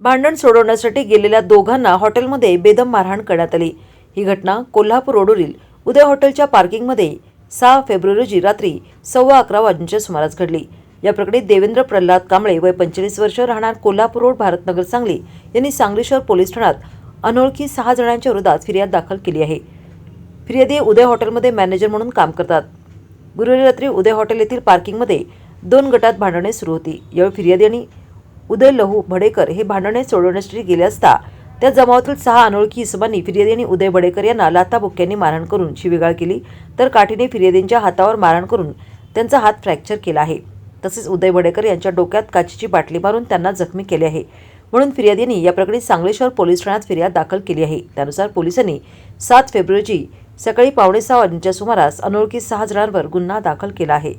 भांडण सोडवण्यासाठी गेलेल्या दोघांना हॉटेलमध्ये बेदम मारहाण करण्यात आली. ही घटना कोल्हापूर रोडवरील उदय हॉटेलच्या पार्किंगमध्ये सहा फेब्रुवारी रोजी रात्री सव्वा अकरा वाजण्याच्या सुमारास घडली. या प्रकरणी देवेंद्र प्रल्हाद कांबळे वय पंचवीस वर्ष राहणार कोल्हापूर रोड भारतनगर सांगली यांनी सांगली शहर पोलीस ठाण्यात अनोळखी सहा जणांच्या विरोधात फिर्याद दाखल केली आहे. फिर्यादी उदय हॉटेलमध्ये मॅनेजर म्हणून काम करतात. गुरुवारी रात्री उदय हॉटेल येथील पार्किंगमध्ये दोन गटात भांडणे सुरू होती. यावेळी फिर्यादी आणि उदय लहू भडेकर हे भांडणे सोडवण्यासाठी गेले असता त्या जमावातील सहा अनोळखी इसमांनी फिर्यादी आणि उदय भडेकर यांना लाथाबुक्क्यांनी मारहाण करून शिवीगाळ केली तर काठीने फिर्यादींच्या हातावर मारहाण करून त्यांचा हात फ्रॅक्चर केला आहे. तसेच उदय भडेकर यांच्या डोक्यात काचेची बाटली मारून त्यांना जखमी केले आहे. म्हणून फिर्यादींनी या प्रकरणी सांगली शहर पोलीस ठाण्यात फिर्याद दाखल केली आहे. त्यानुसार पोलिसांनी सात फेब्रुवारीची सकाळी पावणे सहा सुमारास अनोळखी सहा जणांवर गुन्हा दाखल केला आहे.